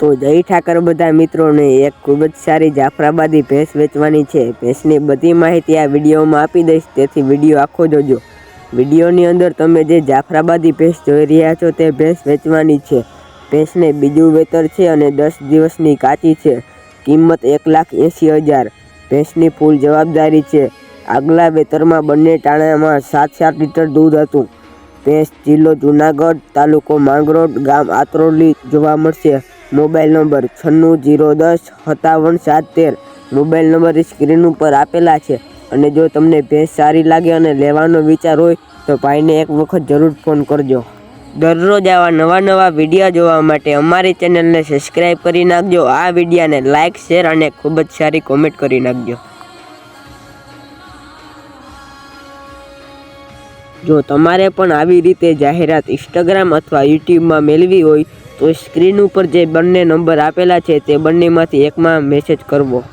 તો જય ઠાકર બધા મિત્રોને, એક ખૂબ જ સારી જાફરાબાદી ભેંસ વેચવાની છે. ભેંસની બધી માહિતી આ વિડીયોમાં આપી દઈશ, તેથી વીડિયો આખો જોજો. વિડીયોની અંદર તમે જે જાફરાબાદી ભેંસ જોઈ રહ્યા છો તે ભેંસ વેચવાની છે. ભેંસને બીજું વેતર છે અને દસ દિવસની કાચી છે. કિંમત એક લાખ એંસી હજાર. ભેંસની ફૂલ જવાબદારી છે. આગલા વેતરમાં બંને ટાણામાં સાત સાત લીટર દૂધ હતું. ભેંસ જિલ્લો જુનાગઢ તાલુકો માંગરોળ ગામ આત્રોલી જોવા મળશે. મોબાઈલ નંબર છન્નું જીરો દસ સત્તાવન સાત તેર. મોબાઈલ નંબર સ્ક્રીન ઉપર આપેલા છે. અને જો તમને ભેંસ સારી લાગે અને લેવાનો વિચાર હોય, તો ભાઈને એક વખત જરૂર ફોન કરજો. દરરોજ આવા નવા નવા વીડિયો જોવા માટે અમારી ચેનલને સબસ્ક્રાઈબ કરી નાખજો. આ વિડીયાને લાઇક શેર અને ખૂબ જ સારી કોમેન્ટ કરી નાખજો. જો તમારે પણ આવી રીતે જાહેરાત ઇન્સ્ટાગ્રામ અથવા યુટ્યુબમાં મેળવી હોય, તો સ્ક્રીન ઉપર જે બંને નંબર આપેલા છે તે બંનેમાંથી એકમાં મેસેજ કરવો.